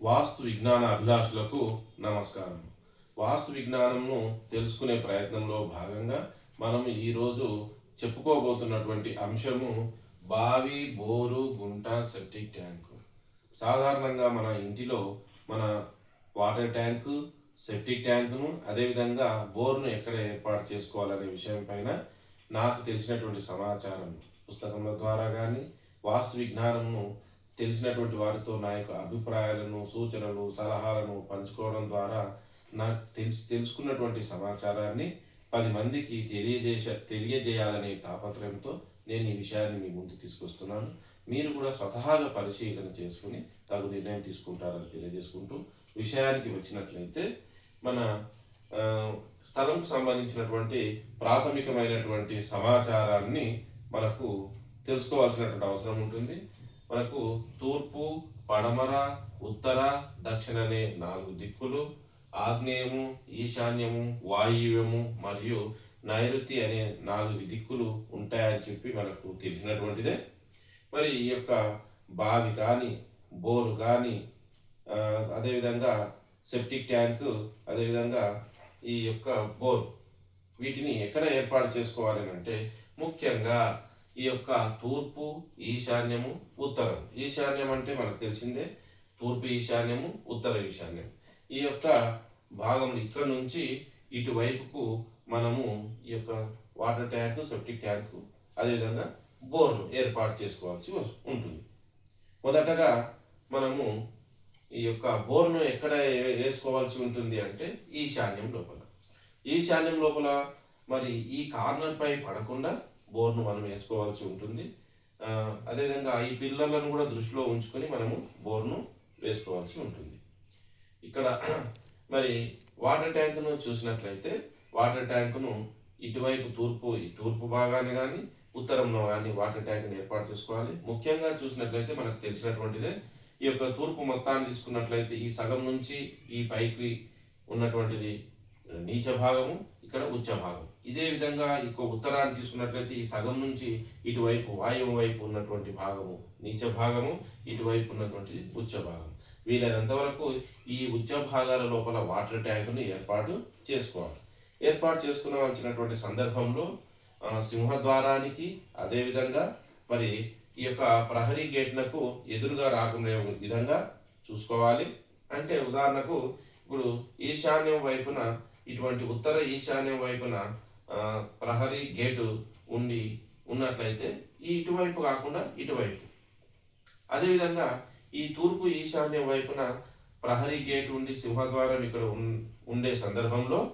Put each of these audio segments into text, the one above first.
వాస్తు విజ్ఞాన అభిలాషులకు నమస్కారం. వాస్తు విజ్ఞానంను తెలుసుకునే ప్రయత్నంలో భాగంగా మనం ఈరోజు చెప్పుకోబోతున్నటువంటి అంశము బావి బోరు గుంట సెప్టిక్ ట్యాంకు. సాధారణంగా మన ఇంటిలో మన వాటర్ ట్యాంకు సెప్టిక్ ట్యాంకును అదేవిధంగా బోర్ను ఎక్కడ ఏర్పాటు చేసుకోవాలనే విషయం పైన నాకు తెలిసినటువంటి సమాచారం పుస్తకముల ద్వారా కానీ వాస్తు విజ్ఞానంను తెలిసినటువంటి వారితో నా యొక్క అభిప్రాయాలను సూచనలు సలహాలను పంచుకోవడం ద్వారా నాకు తెలిసి తెలుసుకున్నటువంటి సమాచారాన్ని పది మందికి తెలియజేసే తెలియజేయాలనే తాపత్రయంతో నేను ఈ విషయాన్ని మీ ముందుకు తీసుకొస్తున్నాను. మీరు కూడా స్వతహాగా పరిశీలన చేసుకుని తగు నిర్ణయం తీసుకుంటారని తెలియజేసుకుంటూ విషయానికి వచ్చినట్లయితే మన స్థలంకు సంబంధించినటువంటి ప్రాథమికమైనటువంటి సమాచారాన్ని మనకు తెలుసుకోవాల్సినటువంటి అవసరం ఉంటుంది. మనకు తూర్పు పడమర ఉత్తర దక్షిణ అనే నాలుగు దిక్కులు ఆగ్నేయము ఈశాన్యము వాయువ్యము మరియు నైరుతి అనే నాలుగు దిక్కులు ఉంటాయని చెప్పి మనకు తెలిసినటువంటిదే. మరి ఈ యొక్క బావి కానీ బోరు కానీ అదేవిధంగా సెప్టిక్ ట్యాంకు అదేవిధంగా ఈ యొక్క బోర్ వీటిని ఎక్కడ ఏర్పాటు చేసుకోవాలని అంటే ముఖ్యంగా ఈ యొక్క తూర్పు ఈశాన్యము ఉత్తరం. ఈశాన్యం అంటే మనకు తెలిసిందే. తూర్పు ఈశాన్యము ఉత్తర ఈశాన్యం. ఈ యొక్క భాగం ఇక్కడ నుంచి ఇటువైపుకు మనము ఈ యొక్క వాటర్ ట్యాంకు సెప్టిక్ ట్యాంకు అదేవిధంగా బోర్ను ఏర్పాటు చేసుకోవాల్సి ఉంటుంది. మొదటగా మనము ఈ యొక్క బోర్ను ఎక్కడ వేసుకోవాల్సి ఉంటుంది అంటే ఈశాన్యం లోపల. ఈశాన్యం లోపల మరి ఈ కార్నర్పై పడకుండా బోర్ను మనం వేసుకోవాల్సి ఉంటుంది. అదేవిధంగా ఈ పిల్లలను కూడా దృష్టిలో ఉంచుకొని మనము బోర్ను వేసుకోవాల్సి ఉంటుంది. ఇక్కడ మరి వాటర్ ట్యాంకును చూసినట్లయితే వాటర్ ట్యాంకును ఇటువైపు తూర్పు ఈ తూర్పు భాగాన్ని కానీ ఉత్తరంలో కానీ వాటర్ ట్యాంక్ని ఏర్పాటు చేసుకోవాలి. ముఖ్యంగా చూసినట్లయితే మనకు తెలిసినటువంటిదే ఈ యొక్క తూర్పు మొత్తాన్ని తీసుకున్నట్లయితే ఈ సగం నుంచి ఈ పైకి ఉన్నటువంటిది నీచ భాగము ఇక్కడ ఉచ్చ భాగం ఇదే విధంగా ఇక ఉత్తరాన్ని తీసుకున్నట్లయితే ఈ సగం నుంచి ఇటువైపు వాయువు వైపు ఉన్నటువంటి భాగము నీచ భాగము ఇటువైపు ఉన్నటువంటిది ఉచ్చ భాగం వీలైనంత వరకు ఈ ఉచ్చ భాగాల లోపల వాటర్ ట్యాంకును ఏర్పాటు చేసుకోవాలి. ఏర్పాటు చేసుకునవలసినటువంటి సందర్భంలో సింహద్వారానికి అదేవిధంగా మరి ఈ యొక్క ప్రహరీ గేట్లకు ఎదురుగా రాకుండా విధంగా చూసుకోవాలి. అంటే ఉదాహరణకు ఇప్పుడు ఈశాన్యం వైపున ఇటువంటి ఉత్తర ఈశాన్యం వైపున ప్రహరీ గేటు ఉండి ఉన్నట్లయితే ఈ ఇటువైపు కాకుండా ఇటువైపు. అదేవిధంగా ఈ తూర్పు ఈశాన్యం వైపున ప్రహరీ గేట్ ఉండి సింహద్వారం ఇక్కడ ఉన్- ఉండే సందర్భంలో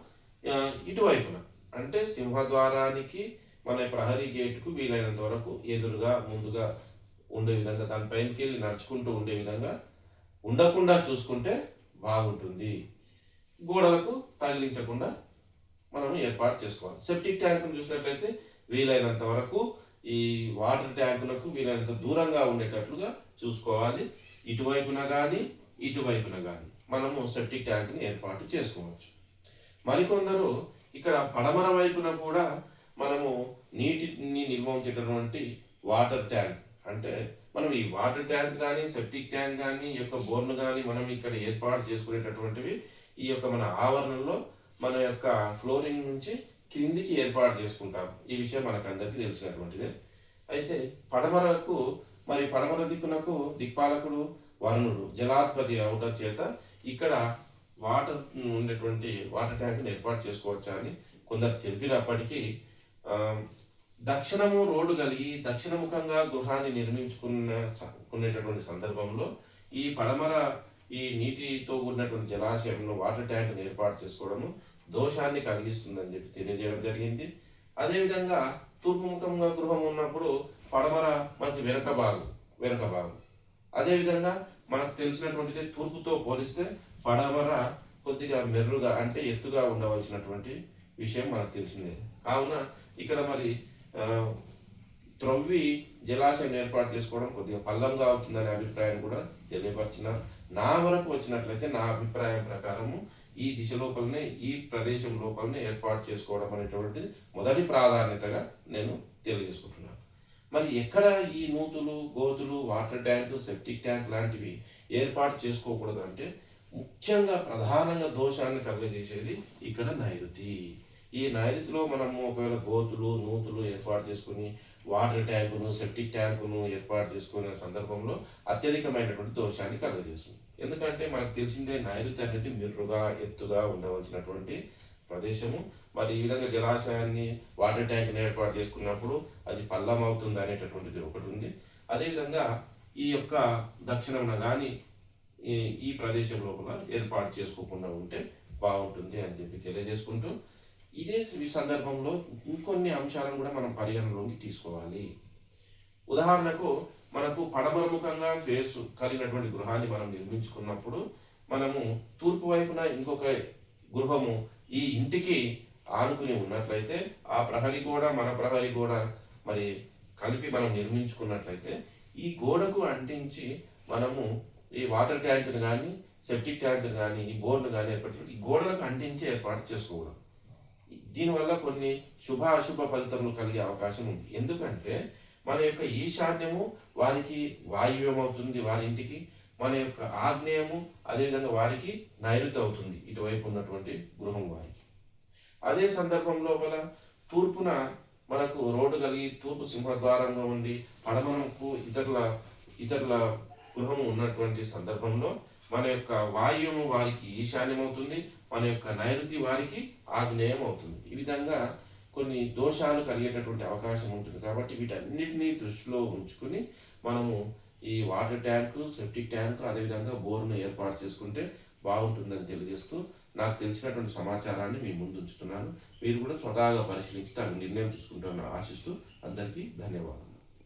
ఇటువైపున. అంటే సింహద్వారానికి మన ప్రహరీ గేటుకు వీలైనంత వరకు ఎదురుగా ముందుగా ఉండే విధంగా దాని పైనకి వెళ్ళి నడుచుకుంటూ ఉండే విధంగా ఉండకుండా చూసుకుంటే బాగుంటుంది. గోడలకు తగిలించకుండా మనం ఏర్పాటు చేసుకోవాలి. సెప్టిక్ ట్యాంకును చూసినట్లయితే వీలైనంత వరకు ఈ వాటర్ ట్యాంకులకు వీలైనంత దూరంగా ఉండేటట్లుగా చూసుకోవాలి. ఇటువైపున కానీ ఇటువైపున కానీ మనము సెప్టిక్ ట్యాంక్ని ఏర్పాటు చేసుకోవచ్చు. మరికొందరు ఇక్కడ పడమర వైపున కూడా మనము నీటిని నిల్వ ఉంచేటటువంటి వాటర్ ట్యాంక్ అంటే మనం ఈ వాటర్ ట్యాంక్ కానీ సెప్టిక్ ట్యాంక్ కానీ యొక్క బోర్ను కానీ మనం ఇక్కడ ఏర్పాటు చేసుకునేటటువంటివి ఈ యొక్క మన ఆవరణలో మన యొక్క ఫ్లోరింగ్ నుంచి క్రిందికి ఏర్పాటు చేసుకుంటాం. ఈ విషయం మనకు అందరికీ తెలిసినటువంటిదే. అయితే పడమరకు మరి పడమర దిక్కునకు దిక్పాలకుడు వరుణుడు జలాధిపతి అవటం చేత ఇక్కడ వాటర్ ఉండేటువంటి వాటర్ ట్యాంక్ని ఏర్పాటు చేసుకోవచ్చా అని కొందరు తెలిపినప్పటికీ దక్షిణము రోడ్డు కలిగి దక్షిణముఖంగా గృహాన్ని నిర్మించుకున్న కొనేటటువంటి సందర్భంలో ఈ పడమర ఈ నీటితో కూడినటువంటి జలాశయంలో వాటర్ ట్యాంక్ను ఏర్పాటు చేసుకోవడము దోషాన్ని కలిగిస్తుందని చెప్పి తెలియజేయడం జరిగింది. అదేవిధంగా తూర్పు ముఖంగా గృహం ఉన్నప్పుడు పడమర మనకి వెనక భాగం వెనక భాగం. అదేవిధంగా మనకు తెలిసినటువంటిది తూర్పుతో పోలిస్తే పడమర కొద్దిగా మెర్రుగా అంటే ఎత్తుగా ఉండవలసినటువంటి విషయం మనకు తెలిసిందే. కావున ఇక్కడ మరి త్రవ్వి జలాశయం ఏర్పాటు చేసుకోవడం కొద్దిగా పల్లంగా అవుతుందనే అభిప్రాయం కూడా తెలియపరిచినారు. నా వరకు వచ్చినట్లయితే నా అభిప్రాయం ప్రకారము ఈ దిశ లోపలనే ఈ ప్రదేశం లోపలనే ఏర్పాటు చేసుకోవడం అనేటువంటిది మొదటి ప్రాధాన్యతగా నేను తెలియజేసుకుంటున్నాను. మరి ఎక్కడ ఈ నూతులు గోతులు వాటర్ ట్యాంక్ సెప్టిక్ ట్యాంక్ లాంటివి ఏర్పాటు చేసుకోకూడదు అంటే ముఖ్యంగా ప్రధానంగా దోషాన్ని కలుగజేసేది ఇక్కడ నైరుతి. ఈ నైరుతిలో మనము ఒకవేళ గోతులు నూతులు ఏర్పాటు చేసుకుని వాటర్ ట్యాంకును సెప్టిక్ ట్యాంకును ఏర్పాటు చేసుకునే సందర్భంలో అత్యధికమైనటువంటి దోషాన్ని కలుగజేస్తుంది. ఎందుకంటే మనకు తెలిసిందే నైరుతి అనేది మెరుగా ఎత్తుగా ఉండవలసినటువంటి ప్రదేశము. మరి ఈ విధంగా జలాశయాన్ని వాటర్ ట్యాంక్ని ఏర్పాటు చేసుకున్నప్పుడు అది పల్లం అవుతుంది అనేటటువంటిది ఒకటి ఉంది. అదేవిధంగా ఈ యొక్క దక్షిణమున కానీ ఈ ఈ ప్రదేశం లోపల ఏర్పాటు చేసుకోకుండా ఉంటే బాగుంటుంది అని చెప్పి తెలియజేసుకుంటూ ఇదే సందర్భంలో ఇంకొన్ని అంశాలను కూడా మనం పరిగణలోకి తీసుకోవాలి. ఉదాహరణకు మనకు పడమముఖంగా ఫేస్ కలిగినటువంటి గృహాన్ని మనం నిర్మించుకున్నప్పుడు మనము తూర్పు వైపున ఇంకొక గృహము ఈ ఇంటికి ఆనుకుని ఉన్నట్లయితే ఆ ప్రహరీ గోడ మన ప్రహరీ గోడ మరి కలిపి మనం నిర్మించుకున్నట్లయితే ఈ గోడకు అంటించి మనము ఈ వాటర్ ట్యాంకుని కానీ సెప్టిక్ ట్యాంకుని కానీ ఈ బోర్ను కానీ ఏర్పాటు ఈ గోడలకు అంటించి ఏర్పాటు చేసుకోవడం దీనివల్ల కొన్ని శుభ అశుభ ఫలితములు కలిగే అవకాశం ఉంది. ఎందుకంటే మన యొక్క ఈశాన్యము వారికి వాయువ్యం అవుతుంది వారి ఇంటికి మన యొక్క ఆగ్నేయము అదేవిధంగా వారికి నైరుతి అవుతుంది ఇటువైపు ఉన్నటువంటి గృహం వారికి. అదే సందర్భం లోపల తూర్పున మనకు రోడ్డు కలిగి తూర్పు సింహద్వారంగా ఉండి పడమరకు ఇతరుల ఇతరుల గృహము ఉన్నటువంటి సందర్భంలో మన యొక్క వాయువు వారికి ఈశాన్యం అవుతుంది మన యొక్క నైరుతి వారికి ఆగ్నేయం అవుతుంది ఈ విధంగా కొన్ని దోషాలు కలిగేటటువంటి అవకాశం ఉంటుంది. కాబట్టి వీటన్నిటినీ దృష్టిలో ఉంచుకుని మనము ఈ వాటర్ ట్యాంకు సెప్టిక్ ట్యాంకు అదేవిధంగా బోర్ను ఏర్పాటు చేసుకుంటే బాగుంటుందని తెలియజేస్తూ నాకు తెలిసినటువంటి సమాచారాన్ని మీ ముందు ఉంచుతున్నాను. మీరు కూడా స్వతహాగా పరిశీలించి తగు నిర్ణయం తీసుకుంటారని ఆశిస్తూ అందరికీ ధన్యవాదాలు